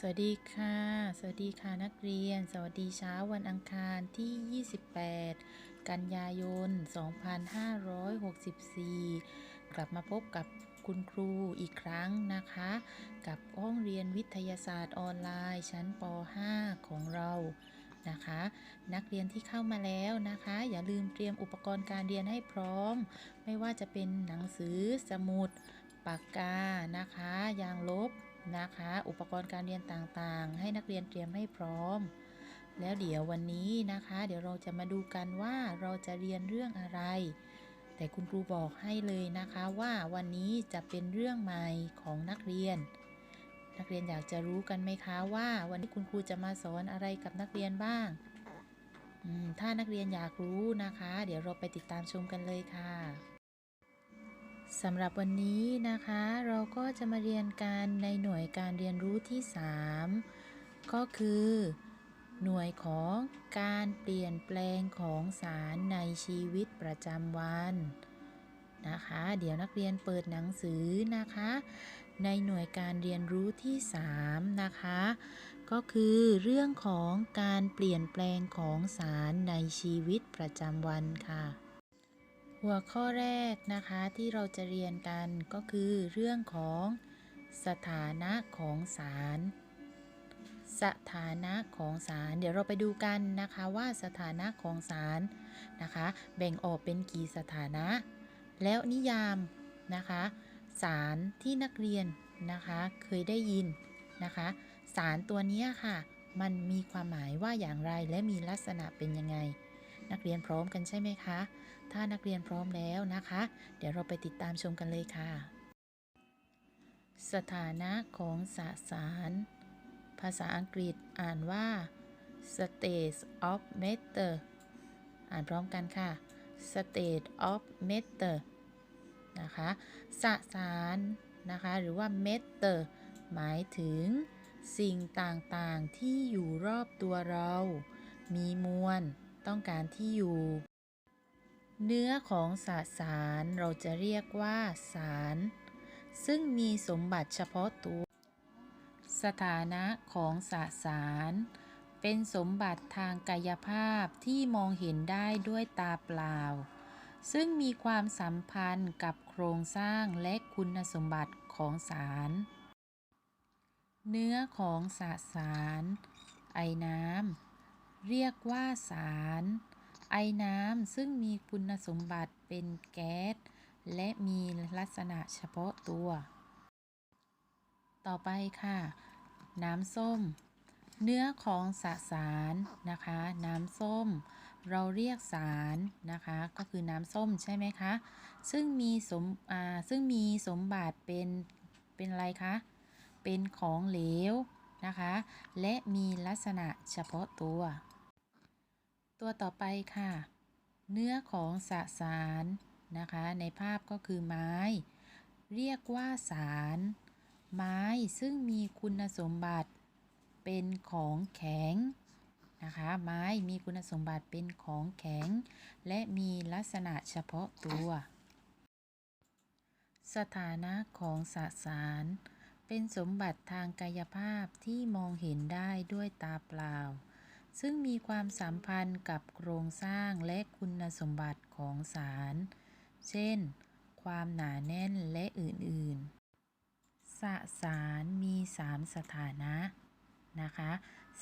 สวัสดีค่ะ สวัสดีค่ะนักเรียน สวัสดีเช้าวันอังคารที่ 28 กันยายน 2564 กลับมาพบกับคุณครูอีกครั้งนะคะ กับห้องเรียนวิทยาศาสตร์ออนไลน์ ชั้นป .5 ของเรานะคะ นักเรียนที่เข้ามาแล้วนะคะ อย่าลืมเตรียมอุปกรณ์การเรียนให้พร้อม ไม่ว่าจะเป็นหนังสือสมุด ปากกานะคะ ยางลบ นะคะ อุปกรณ์การเรียนต่างๆ ให้นักเรียนเตรียมให้พร้อม แล้วเดี๋ยววันนี้นะคะ เดี๋ยวเราจะมาดูกันว่าเราจะเรียนเรื่องอะไร แต่คุณครูบอกให้เลยนะคะว่าวันนี้จะเป็นเรื่องใหม่ของนักเรียน นักเรียนอยากจะรู้กันไหมคะว่าวันนี้คุณครูจะมาสอนอะไรกับนักเรียนบ้างถ้านักเรียนอยากรู้นะคะ เดี๋ยวเราไปติดตามชมกันเลยค่ะ สำหรับวันนี้นะคะ เราก็จะมาเรียนกันในหน่วยการเรียนรู้ที่ 3 ก็คือ หน่วยของการเปลี่ยนแปลงของสารในชีวิตประจำวันนะคะ เดี๋ยวนักเรียนเปิดหนังสือนะคะ ในหน่วยการเรียนรู้ที่ 3 นะคะ ก็คือเรื่องของการเปลี่ยนแปลงของสารในชีวิตประจำวันค่ะ หัวข้อแรกนะคะที่เราจะเรียนกันก็คือเรื่องของสถานะของสาร สถานะของสาร เดี๋ยวเราไปดูกันนะคะว่าสถานะของสารนะคะ แบ่งออกเป็นกี่สถานะ แล้วนิยามนะคะ สารที่นักเรียนนะคะเคยได้ยินนะคะ สารตัวนี้ค่ะ มันมีความหมายว่าอย่างไรและมีลักษณะเป็นยังไง นักเรียนพร้อมกันใช่ไหมคะ ถ้านักเรียนพร้อมแล้วนะคะ เดี๋ยวเราไปติดตามชมกันเลยค่ะ สถานะของสสาร ภาษาอังกฤษอ่านว่า state of matter อ่านพร้อมกันค่ะ state of matter นะคะสสารนะคะ หรือว่า matter หมายถึงสิ่งต่าง ๆ ที่อยู่รอบตัวเรา มีมวล ต้องการที่อยู่ เนื้อของสสารเราจะเรียกว่าสาร ซึ่งมีสมบัติเฉพาะตัว สถานะของสสาร เป็นสมบัติทางกายภาพที่มองเห็นได้ด้วยตาเปล่า ซึ่งมีความสัมพันธ์กับโครงสร้างและคุณสมบัติของสาร เนื้อของสสาร ไอน้ำเรียกว่าสาร ไอน้ำซึ่งมีคุณสมบัติเป็นแก๊ส และมีลักษณะเฉพาะตัว ต่อไปค่ะ น้ำส้ม เนื้อของสสารนะคะ น้ำส้ม เราเรียกสารนะคะ ก็คือน้ำส้มใช่ไหมคะ ซึ่งมีสมอ่าซึ่งมีสมบัติเป็นเป็นอะไรคะ เป็นของเหลวนะคะ และมีลักษณะเฉพาะตัว ตัวต่อไปค่ะ เนื้อของสสารนะคะ ในภาพก็คือไม้ เรียกว่าสาร ไม้ซึ่งมีคุณสมบัติเป็นของแข็งนะคะ ไม้มีคุณสมบัติเป็นของแข็ง และมีลักษณะเฉพาะตัว สถานะของสสาร เป็นสมบัติทางกายภาพที่มองเห็นได้ด้วยตาเปล่า ซึ่งมีความสัมพันธ์กับโครงสร้างและคุณสมบัติของสาร เช่น ความหนาแน่นและอื่น ๆ สสารมี 3 สถานะนะคะ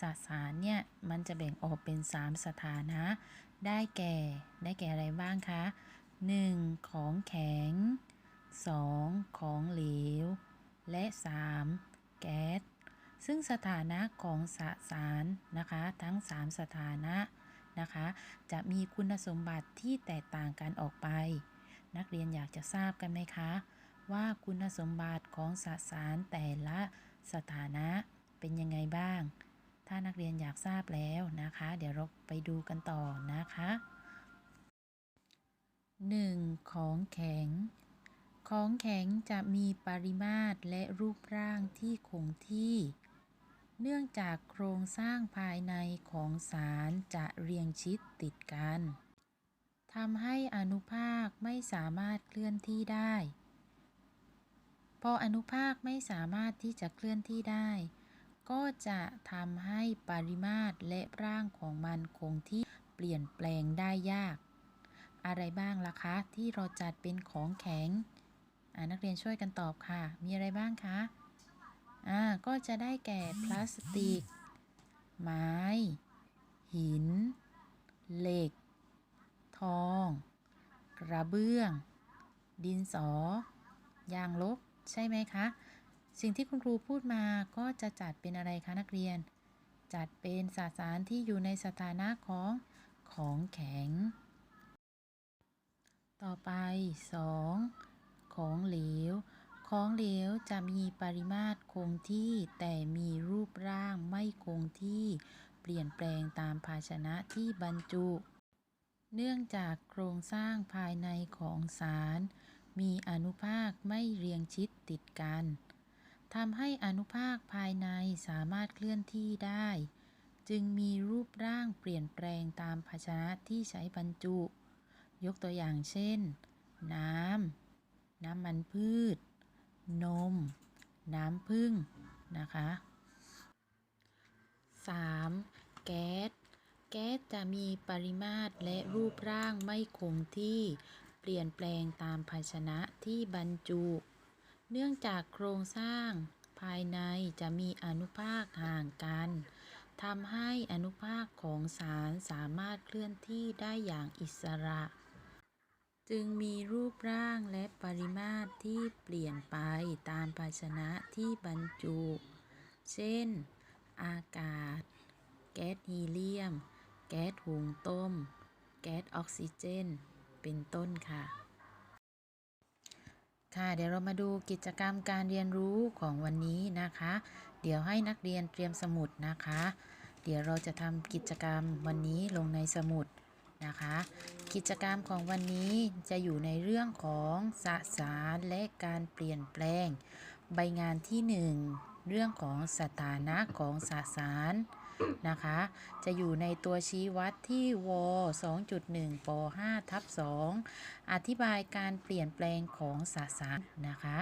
สสารเนี่ยมันจะแบ่งออกเป็น 3 สถานะ ได้แก่ ได้แก่อะไรบ้างคะ 1. ของแข็ง 2. ของเหลว และ 3. แก๊ส ซึ่งสถานะของสสารนะคะ ทั้ง 3 สถานะนะคะ จะมีคุณสมบัติที่แตกต่างกันออกไป นักเรียนอยากจะทราบกันไหมคะ ว่าคุณสมบัติของสสารแต่ละสถานะเป็นยังไงบ้าง ถ้านักเรียนอยากทราบแล้วนะคะ เดี๋ยวเราไปดูกันต่อนะคะ 1. ของแข็ง ของแข็งจะมีปริมาตรและรูปร่างที่คงที่ เนื่องจากโครงสร้างภายในของสารจะเรียงชิดติดกันทำให้อนุภาคไม่สามารถเคลื่อนที่ได้ พออนุภาคไม่สามารถที่จะเคลื่อนที่ได้ ก็จะทำให้ปริมาตรและร่างของมันคงที่เปลี่ยนแปลงได้ยาก อะไรบ้างล่ะคะที่เราจัดเป็นของแข็งอ่านักเรียนช่วยกันตอบค่ะ มีอะไรบ้างคะ อ่าก็จะได้แก่พลาสติก ไม้ หิน เหล็ก ทอง กระเบื้อง ดินสอ ยางลบ ใช่ไหมคะ สิ่งที่คุณครูพูดมาก็จะจัดเป็นอะไรคะนักเรียน จัดเป็นสสารที่อยู่ในสถานะของของแข็ง ต่อไป 2. ของเหลว ของเหลวจะมีปริมาตรคงที่ แต่มีรูปร่างไม่คงที่ เปลี่ยนแปลงตามภาชนะที่บรรจุ เนื่องจากโครงสร้างภายในของสาร มีอนุภาคไม่เรียงชิดติดกันทำให้อนุภาคภายในสามารถเคลื่อนที่ได้ จึงมีรูปร่างเปลี่ยนแปลงตามภาชนะที่ใช้บรรจุ ยกตัวอย่างเช่น น้ำน้ำมันพืช นม น้ำผึ้งนะคะ 3. แก๊ส แก๊สจะมีปริมาตรและรูปร่างไม่คงที่ เปลี่ยนแปลงตามภาชนะที่บรรจุ เนื่องจากโครงสร้างภายในจะมีอนุภาคห่างกันทำให้อนุภาคของสารสามารถเคลื่อนที่ได้อย่างอิสระ จึงมีรูปร่างและปริมาตรที่เปลี่ยนไปตามภาชนะที่บรรจุ เช่น อากาศ แก๊สฮีเลียม แก๊สหุงต้ม แก๊สออกซิเจน เป็นต้นค่ะ ค่ะ เดี๋ยวเรามาดูกิจกรรมการเรียนรู้ของวันนี้นะคะ เดี๋ยวให้นักเรียนเตรียมสมุดนะคะ เดี๋ยวเราจะทำกิจกรรมวันนี้ลงในสมุด นะคะ กิจกรรมของวันนี้จะอยู่ในเรื่องของสสารและการเปลี่ยนแปลง ใบงานที่ 1 เรื่องของสถานะของสสารนะคะ จะอยู่ในตัวชี้วัดที่ว2.1ป5ทับ2อธิบายการเปลี่ยนแปลงของสสารนะคะ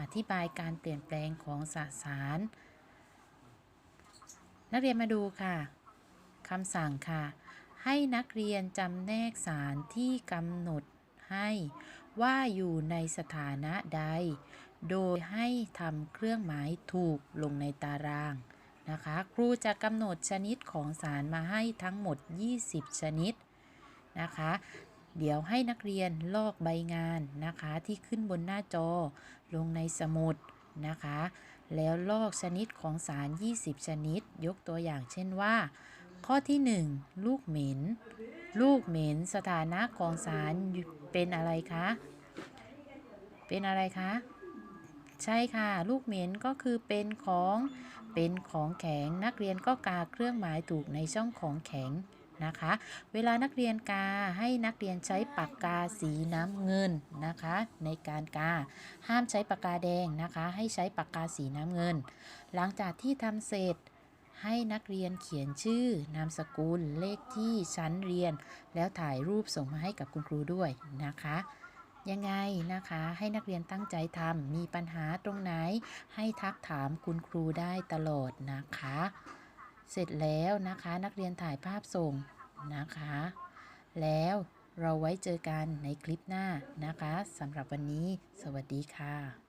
อธิบายการเปลี่ยนแปลงของสสารนักเรียนมาดูค่ะคำสั่งค่ะ ให้นักเรียนจำแนกสารที่กำหนดให้ว่าอยู่ในสถานะใด โดยให้ทำเครื่องหมายถูกลงในตารางนะคะ ครูจะกำหนดชนิดของสารมาให้ทั้งหมด 20 ชนิดนะคะ เดี๋ยวให้นักเรียนลอกใบงานนะคะที่ขึ้นบนหน้าจอลงในสมุดนะคะ แล้วลอกชนิดของสาร 20 ชนิด ยกตัวอย่างเช่นว่า ข้อที่ 1 ลูกเหม็น ลูกเหม็นสถานะของสารเป็นอะไรคะ เป็นอะไรคะ ใช่ค่ะ ลูกเหม็นก็คือเป็นของ เป็นของแข็ง นักเรียนก็กาเครื่องหมายถูกในช่องของแข็งนะคะ เวลานักเรียนกาให้นักเรียนใช้ปากกาสีน้ำเงินนะคะ ในการกา ห้ามใช้ปากกาแดงนะคะ ให้ใช้ปากกาสีน้ำเงิน หลังจากที่ทำเสร็จ ให้นักเรียนเขียนชื่อนามสกุลเลขที่ชั้นเรียน แล้วถ่ายรูปส่งมาให้กับคุณครูด้วยนะคะ ยังไงนะคะให้นักเรียนตั้งใจทำมีปัญหาตรงไหน ให้ทักถามคุณครูได้ตลอดนะคะ เสร็จแล้วนะคะนักเรียนถ่ายภาพส่งนะคะ แล้วเราไว้เจอกันในคลิปหน้านะคะสำหรับวันนี้ สวัสดีค่ะ